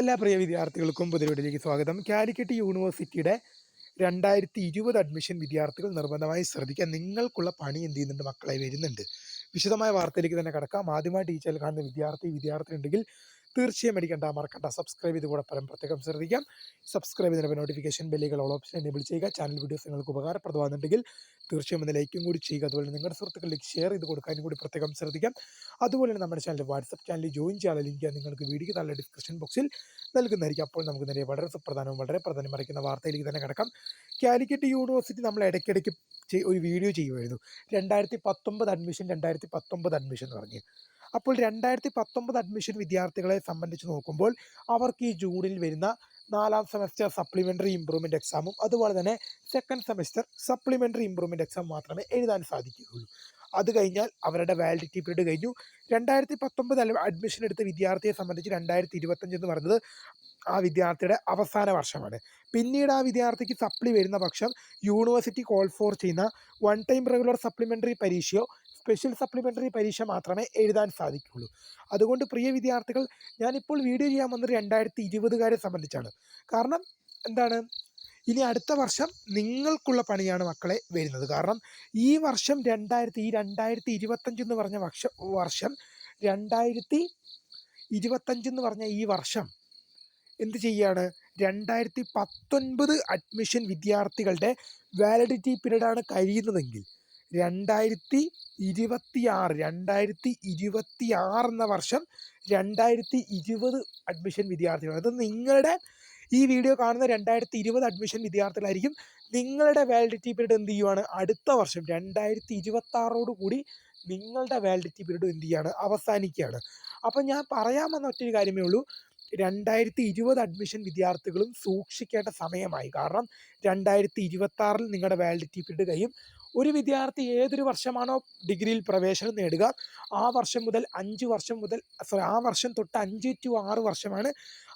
എല്ലാ പ്രിയ വിദ്യാർത്ഥികൾക്കും പുതിയവിടിലേക്ക് സ്വാഗതം. കാലിക്കറ്റ് യൂണിവേഴ്സിറ്റിയുടെ രണ്ടായിരത്തി ഇരുപത് അഡ്മിഷൻ വിദ്യാർത്ഥികൾ നിർബന്ധമായി ശ്രദ്ധിക്കുക നിങ്ങൾക്കുള്ള പണി എന്ത് ചെയ്യുന്നുണ്ട് മക്കളെ വരുന്നുണ്ട്. വിശദമായ വാർത്തയിലേക്ക് തന്നെ കിടക്കാം. ആദ്യമായി ടീച്ചറിൽ കാണുന്ന വിദ്യാർത്ഥി വിദ്യാർത്ഥി ഉണ്ടെങ്കിൽ തീർച്ചയായും മേടിക്കേണ്ട മറക്കണ്ട. സബ്സ്ക്രൈബ് ചെയ്ത് കൂടെ പരം പ്രത്യേകം ശ്രദ്ധിക്കാം. സബ്സ്ക്രൈബ് ചെയ്തതിന് നോട്ടിഫിക്കേഷൻ ബെല്ലുകൾ ഓൾ ഓപ്ഷൻ എനേബിൾ ചെയ്യുക. ചാനൽ വീഡിയോസ് നിങ്ങൾക്ക് ഉപകാരപ്രദമാകുന്നുണ്ടെങ്കിൽ തീർച്ചയായും ഒന്ന് ലൈക്കും കൂടി ചെയ്യുക. അതുപോലെ നിങ്ങളുടെ സുഹൃത്തുക്കളിലേക്ക് ഷെയർ ചെയ്ത് കൊടുക്കാനും കൂടി പ്രത്യേകം ശ്രദ്ധിക്കാം. അതുപോലെ തന്നെ നമ്മുടെ ചാനൽ വാട്സപ്പ് ചാനലിൽ ജോയിൻ ചെയ്യാൻ ലിങ്ക് നിങ്ങൾക്ക് വീഡിയോ താഴെ ഡിസ്ക്രിപ്ഷൻ ബോക്സിൽ നൽകുന്നതായിരിക്കും. അപ്പോൾ നമുക്ക് നേരെ വളരെ സുപ്രധാനവും വളരെ പ്രധാനം അറിയിക്കുന്ന വാർത്തയിലേക്ക് തന്നെ കിടക്കാം. കാലിക്കറ്റ് യൂണിവേഴ്സിറ്റി നമ്മൾ ഇടയ്ക്കിടയ്ക്ക് ഒരു വീഡിയോ ചെയ്യുമായിരുന്നു രണ്ടായിരത്തി പത്തൊമ്പത് അഡ്മിഷൻ രണ്ടായിരത്തി പത്തൊമ്പത് അഡ്മിഷൻ എന്ന് പറഞ്ഞ്. അപ്പോൾ രണ്ടായിരത്തി പത്തൊമ്പത് അഡ്മിഷൻ വിദ്യാർത്ഥികളെ സംബന്ധിച്ച് നോക്കുമ്പോൾ അവർക്ക് ഈ ജൂണിൽ വരുന്ന നാലാം സെമസ്റ്റർ സപ്ലിമെന്ററി ഇമ്പ്രൂവ്മെന്റ് എക്സാമും അതുപോലെ തന്നെ second semester supplementary improvement exam മാത്രമേ എഴുതാൻ സാധിക്കുകയുള്ളൂ. അത് കഴിഞ്ഞാൽ അവരുടെ വാലിഡിറ്റി പീരീഡ് കഴിഞ്ഞു. രണ്ടായിരത്തി പത്തൊമ്പത് അഡ്മിഷൻ എടുത്ത വിദ്യാർത്ഥിയെ സംബന്ധിച്ച് രണ്ടായിരത്തി ഇരുപത്തഞ്ച് എന്ന് പറയുന്നത് ആ വിദ്യാർത്ഥിയുടെ അവസാന വർഷമാണ്. പിന്നീട് ആ വിദ്യാർത്ഥിക്ക് സപ്ലി വരുന്ന പക്ഷം യൂണിവേഴ്സിറ്റി കോൾ ഫോർ ചെയ്യുന്ന വൺ ടൈം റെഗുലർ സപ്ലിമെന്ററി പരീക്ഷയോ സ്പെഷ്യൽ സപ്ലിമെന്ററി പരീക്ഷ മാത്രമേ എഴുതാൻ സാധിക്കുകയുള്ളൂ. അതുകൊണ്ട് പ്രിയ വിദ്യാർത്ഥികൾ ഞാനിപ്പോൾ വീഡിയോ ചെയ്യാൻ വന്നത് രണ്ടായിരത്തി ഇരുപതുകാരെ സംബന്ധിച്ചാണ്. കാരണം എന്താണ്? ഇനി അടുത്ത വർഷം നിങ്ങൾക്കുള്ള പണിയാണ് മക്കളെ വരുന്നത്. കാരണം ഈ വർഷം രണ്ടായിരത്തി ഈ രണ്ടായിരത്തി ഇരുപത്തഞ്ച് എന്ന് പറഞ്ഞ വർഷം വർഷം രണ്ടായിരത്തി ഇരുപത്തഞ്ച് എന്ന് പറഞ്ഞ ഈ വർഷം എന്ത് ചെയ്യുകയാണ് രണ്ടായിരത്തി പത്തൊൻപത് അഡ്മിഷൻ വിദ്യാർത്ഥികളുടെ വാലിഡിറ്റി പീരീഡാണ് കഴിയുന്നതെങ്കിൽ രണ്ടായിരത്തി ഇരുപത്തി ആറ് രണ്ടായിരത്തി ഇരുപത്തി ആറ് എന്ന വർഷം രണ്ടായിരത്തി ഇരുപത് അഡ്മിഷൻ വിദ്യാർത്ഥികൾ അത് നിങ്ങളുടെ ഈ വീഡിയോ കാണുന്ന രണ്ടായിരത്തി ഇരുപത് അഡ്മിഷൻ വിദ്യാർത്ഥികളായിരിക്കും നിങ്ങളുടെ വാലിഡിറ്റി പീരീഡ് എന്ത് ചെയ്യുവാണ്? അടുത്ത വർഷം രണ്ടായിരത്തി ഇരുപത്തി ആറോട് കൂടി നിങ്ങളുടെ വാലിഡിറ്റി പീരീഡ് എന്ത് ചെയ്യാണ്? അവസാനിക്കുകയാണ്. അപ്പം ഞാൻ പറയാൻ വന്ന ഒറ്റൊരു കാര്യമേ ഉള്ളൂ. രണ്ടായിരത്തി ഇരുപത് അഡ്മിഷൻ വിദ്യാർത്ഥികളും സൂക്ഷിക്കേണ്ട സമയമായി. കാരണം രണ്ടായിരത്തി ഇരുപത്തി ആറിൽ നിങ്ങളുടെ വാലിഡിറ്റി പീരീഡ് കഴിയും ഒരു വിദ്യാർത്ഥി ഏതൊരു വർഷമാണോ ഡിഗ്രിയിൽ പ്രവേശനം നേടുക ആ വർഷം മുതൽ അഞ്ച് വർഷം മുതൽ സോറി ആ വർഷം തൊട്ട് അഞ്ച് ടു ആറ് വർഷമാണ്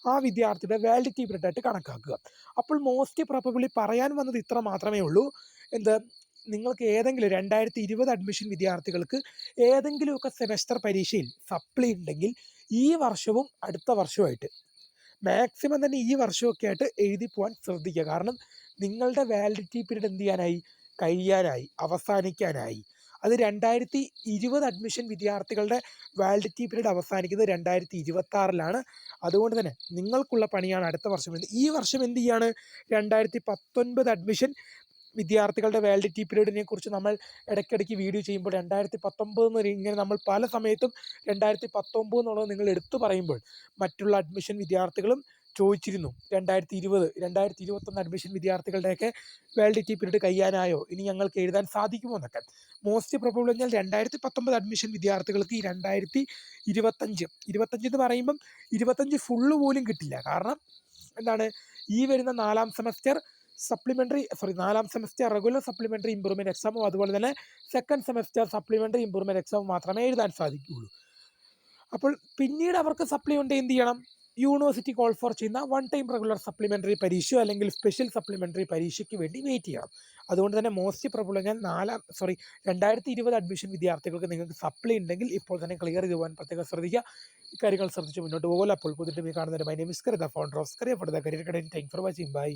ആ വിദ്യാർത്ഥിയുടെ വാലിഡിറ്റി പീരീഡ് കണക്കാക്കുക. അപ്പോൾ മോസ്റ്റ് പ്രോബബിളി പറയാൻ വന്നത് ഇത്ര മാത്രമേ ഉള്ളൂ. എന്ത്? നിങ്ങൾക്ക് ഏതെങ്കിലും രണ്ടായിരത്തി ഇരുപത് അഡ്മിഷൻ വിദ്യാർത്ഥികൾക്ക് ഏതെങ്കിലുമൊക്കെ സെമസ്റ്റർ പരീക്ഷയിൽ സപ്ലി ഉണ്ടെങ്കിൽ ഈ വർഷവും അടുത്ത വർഷവുമായിട്ട് മാക്സിമം തന്നെ ഈ വർഷമൊക്കെ ആയിട്ട് എഴുതി പോകാൻ ശ്രദ്ധിക്കുക. കാരണം നിങ്ങളുടെ വാലിഡിറ്റി പീരീഡ് എന്ത് ചെയ്യാനായി? കഴിയാനായി. അവസാനിക്കാനായി. അത് രണ്ടായിരത്തി ഇരുപത് അഡ്മിഷൻ വിദ്യാർത്ഥികളുടെ വാലിഡിറ്റി പീരീഡ് അവസാനിക്കുന്നത് രണ്ടായിരത്തി ഇരുപത്തി ആറിലാണ് അതുകൊണ്ട് തന്നെ നിങ്ങൾക്കുള്ള പണിയാണ് അടുത്ത വർഷം. ഈ വർഷം എന്ത് ചെയ്യാണ്? രണ്ടായിരത്തി പത്തൊൻപത് അഡ്മിഷൻ വിദ്യാർത്ഥികളുടെ വാലിഡിറ്റി പീരീഡിനെ കുറിച്ച് നമ്മൾ ഇടയ്ക്കിടയ്ക്ക് വീഡിയോ ചെയ്യുമ്പോൾ രണ്ടായിരത്തി പത്തൊമ്പത് എന്ന് ഇങ്ങനെ നമ്മൾ പല സമയത്തും രണ്ടായിരത്തി പത്തൊമ്പത് എന്നുള്ളത് നിങ്ങൾ എടുത്തു പറയുമ്പോൾ മറ്റുള്ള അഡ്മിഷൻ വിദ്യാർത്ഥികളും ചോദിച്ചിരുന്നു. രണ്ടായിരത്തി ഇരുപത് രണ്ടായിരത്തി ഇരുപത്തൊന്ന് അഡ്മിഷൻ വിദ്യാർത്ഥികളുടെയൊക്കെ വാലിഡിറ്റി പീരീഡ് കഴിയാനായോ? ഇനി ഞങ്ങൾക്ക് എഴുതാൻ സാധിക്കുമോ എന്നൊക്കെ. മോസ്റ്റ് പ്രോബബിൾ പറഞ്ഞാൽ രണ്ടായിരത്തി പത്തൊമ്പത് അഡ്മിഷൻ വിദ്യാർത്ഥികൾക്ക് ഈ രണ്ടായിരത്തി ഇരുപത്തഞ്ച് ഇരുപത്തഞ്ച് എന്ന് പറയുമ്പം ഇരുപത്തഞ്ച് ഫുള്ള് പോലും കിട്ടില്ല. കാരണം എന്താണ്? ഈ വരുന്ന നാലാം സെമസ്റ്റർ സപ്ലിമെന്ററി സോറി നാലാം സെമസ്റ്റർ റെഗുലർ സപ്ലിമെന്ററി ഇമ്പ്രൂവ്മെന്റ് എക്സാമും അതുപോലെ തന്നെ സെക്കൻഡ് സെമസ്റ്റർ സപ്ലിമെന്ററി ഇമ്പ്രൂവ്മെന്റ് എക്സാമും മാത്രമേ എഴുതാൻ സാധിക്കുകയുള്ളൂ. അപ്പോൾ പിന്നീട് അവർക്ക് സപ്ലി ഉണ്ട് എന്ത് ചെയ്യണം? യൂണിവേഴ്സിറ്റി കോൾ ഫോർ ചെയ്യുന്ന വൺ ടൈം റെഗുലർ സപ്ലിമെന്ററി പരീക്ഷയോ അല്ലെങ്കിൽ സ്പെഷ്യൽ സപ്ലിമെന്ററി പരീക്ഷയ്ക്ക് വേണ്ടി വെയിറ്റ് ചെയ്യണം. അതുകൊണ്ട് തന്നെ മോസ്റ്റ് പ്രോബ്ലം ഞാൻ നാലാം സോറി രണ്ടായിരത്തി ഇരുപത് അഡ്മിഷൻ വിദ്യാർത്ഥികൾക്ക് നിങ്ങൾക്ക് സപ്ലി ഉണ്ടെങ്കിൽ ഇപ്പോൾ തന്നെ ക്ലിയർ ചെയ്ത് പോകാൻ പ്രത്യേകം ശ്രദ്ധിക്കുക. ഇക്കാര്യങ്ങൾ ശ്രദ്ധിച്ച് മുന്നോട്ട് പോകുമല്ലോ അപ്പോൾ പുതിയ കാണുന്നതിന് മൈ നെയിം ഇസ്കർ ദ ഫൗണ്ടർ ഓഫ് കരിയർ കടയിൽ താങ്ക് ഫോർ വാച്ചിങ് ബൈ